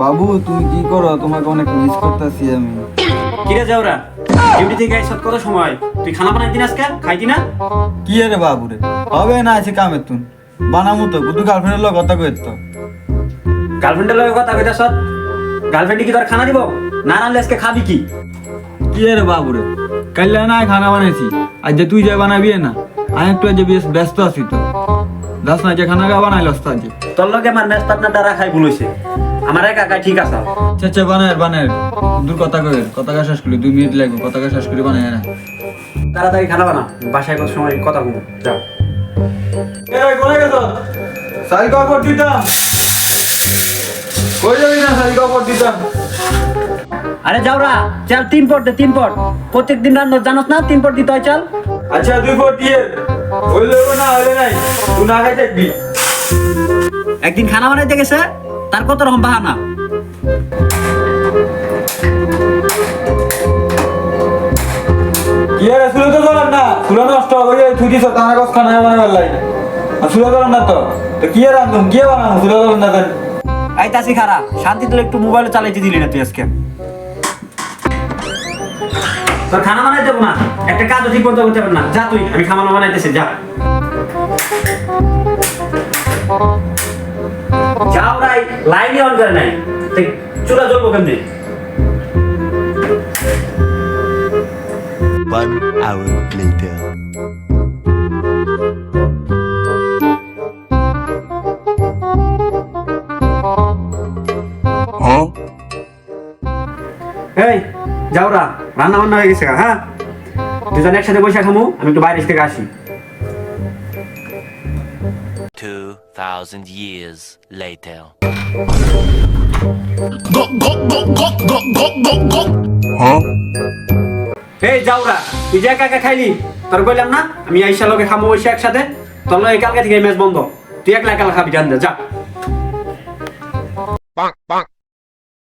বাবু তুমি কি করো? তোমাকে অনেক মিস করতেছি আমি। কিরে যাওরা ডিউটি থেকে আইসত কত সময়? তুই খানা বানাই দিন আজকে? খাইতি না? কি রে বাবু রে? হবে না আছে কামের তুন বানামু তো বুধু গার্লফ্রেন্ডের লগে কথা কইত গার্লফ্রেন্ডের লগে কথা কইতা সত গার্লফ্রেন্ড কি তোর খানা দিব? না রানলে আজকে খাবি কি? কি রে বাবু রে? কাল না খানা বানাইছি। আজ যে তুই যে বানাবি না আমি একটু আজ বেশ ব্যস্ত আছি তো। দাস না যে খানা গা বানাইলস তো আজ তোর লগে আমার ম্যাচ পার্টনার দ্বারা খাই বলেছে আমার একা ঠিক আছে। চেচে বানায় বানায়। দূর কথা কই কথা কা শেষ করি দুই মিনিট লাগবে কথা কা শেষ করি বানায় না তাড়াতাড়ি খানা বানা বাসায় কত সময় কথা বলব যাও। এই কোনে গেছ? সাইল কাপড় দিতাম। কই যাবি না সাইল কাপড় দিতাম? আরে যাওরা চাল তিন পট দে তিন পট। প্রত্যেক দিন রান্না জানোস না? তিন পট দিতে হয় চাল? আচ্ছা দুই ফুট দিয়ে। হইলে হইবো না হইলে নাই। তুই না খাই দেখবি একদিন খানা বানাইতে গেছে? তার কত রকম বাহানা? কি রে সুলে তো চলেন না? সুলে নষ্ট তুই দিছ খানা বানাবার লাই আর সুলে চলেন না তো? তো কি আর রান্ধুম কি বানাবো সুলে চলেন না দেন এই খারা শান্তি তুলে একটু মোবাইলে চালাইতে দিলি না তুই আজকে? তোর খানা বানাই দেবো না? একটা কাজও ঠিক করতে পারবে না। যা তুই আমি খানা বানাইতেছি যা। যাও রাই লাইনই অন করে নাই। তো চুলা জ্বলবো কেমনি? One hour later. এই যাওরা রান্না বান্না হয়ে গেছে হ্যাঁ? দুজন একসাথে বসে খামু আমি একটু বাইরে থেকে আসি। Two thousand years later. Huh? এই যাওরা তুই যে একা একা খাইলি তোর কইলাম না আমি আইসা লগে খামো বসে একসাথে তোর লগে কালকে থেকে ম্যাচ বন্ধ তুই একলা একলা খাবি জান যা.